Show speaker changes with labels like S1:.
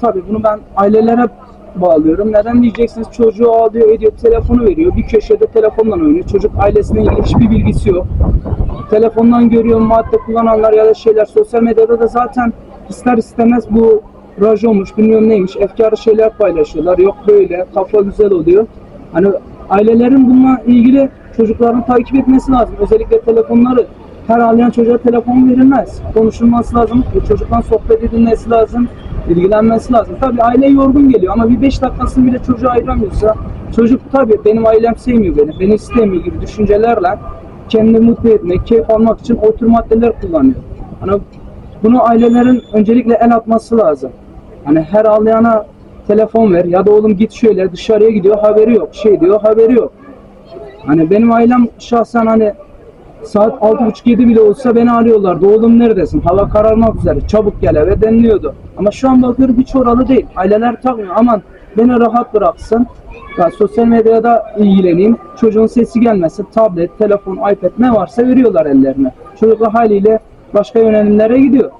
S1: Tabii bunu ben ailelere bağlıyorum. Neden diyeceksiniz çocuğu ağlıyor ediyor telefonu veriyor. Bir köşede telefonla oynuyor. Çocuk ailesine ilgili hiçbir bilgisi yok. Telefondan görüyor madde kullananlar ya da şeyler. Sosyal medyada da zaten ister istemez bu rajonmuş bilmiyorum neymiş efkarlı şeyler paylaşıyorlar. Yok böyle kafa güzel oluyor. Hani ailelerin bununla ilgili çocuklarını takip etmesi lazım. Özellikle telefonları her ağlayan çocuğa telefon verilmez. Konuşulması lazım. Bu çocukla sohbet edilmesi lazım. İlgilenmesi lazım. Tabii aile yorgun geliyor ama bir 5 dakikasını bile çocuğa ayıramıyorsa çocuk tabii benim ailem sevmiyor beni, beni istemiyor gibi düşüncelerle kendini mutlu etmek, keyif almak için o tür maddeler kullanıyor. Hani bunu ailelerin öncelikle el atması lazım. Hani her ağlayana telefon ver ya da oğlum git şöyle dışarıya gidiyor haberi yok. Şey diyor haberi yok. Hani benim ailem şahsen hani saat 6.30-7 bile olsa beni arıyorlardı. Oğlum neredesin? Hava kararmak üzere. Çabuk gel eve deniliyordu. Ama şu an bakıyorum hiç oralı değil. Aileler takmıyor. Aman beni rahat bıraksın. Ya sosyal medyada ilgileneyim. Çocuğun sesi gelmesin. Tablet, telefon, iPad ne varsa veriyorlar ellerine. Çocuklar haliyle başka yönelimlere gidiyor.